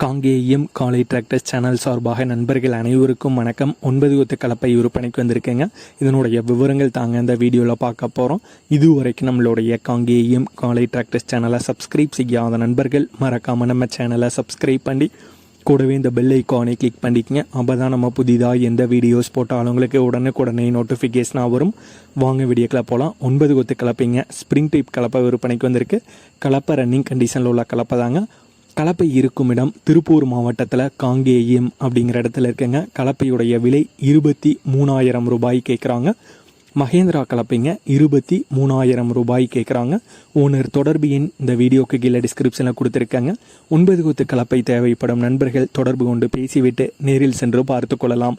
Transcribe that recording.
காங்கேயம் காலை tractors channel சார்பாக நண்பர்கள் அனைவருக்கும் வணக்கம். ஒன்பது கொத்து கலப்பை விற்பனைக்கு வந்திருக்கேங்க. இதனுடைய விவரங்கள் தாங்க இந்த வீடியோவில் பார்க்க போகிறோம் இதுவரைக்கும் நம்மளுடைய காங்கேயம் காலை டிராக்டர்ஸ் சேனலை சப்ஸ்கிரைப் செய்யாத நண்பர்கள் மறக்காமல் நம்ம சேனலை சப்ஸ்கிரைப் பண்ணி கூடவே இந்த பெல் ஐக்கானை கிளிக் பண்ணிக்கங்க. அப்போ தான் நம்ம புதிதாக எந்த வீடியோஸ் போட்டாலும் உங்களுக்கு உடனுக்குடனே நோட்டிஃபிகேஷனாக வரும். வாங்க வீடியோக்கில் போகலாம் ஒன்பது கொத்து கலப்பைங்க. ஸ்ப்ரிங் டைப் கலப்பை விற்பனைக்கு வந்திருக்கு. கலப்பை ரன்னிங் கண்டிஷனில் உள்ள கலப்பை தாங்க. கலப்பை இருக்கும் இடம் திருப்பூர் மாவட்டத்தில் காங்கேயம் அப்படிங்கிற இடத்துல இருக்குங்க. கலப்பையுடைய விலை இருபத்தி மூணாயிரம் ரூபாய் கேட்குறாங்க மகேந்திரா கலப்பைங்க இருபத்தி மூணாயிரம் ரூபாய் கேட்குறாங்க ஓனர் தொடர்பு எண் இந்த வீடியோக்கு கீழே டிஸ்கிரிப்ஷனில் கொடுத்துருக்காங்க. ஒன்பது குத்து கலப்பை தேவைப்படும் நண்பர்கள் தொடர்பு கொண்டு பேசிவிட்டு நேரில் சென்று பார்த்து கொள்ளலாம்.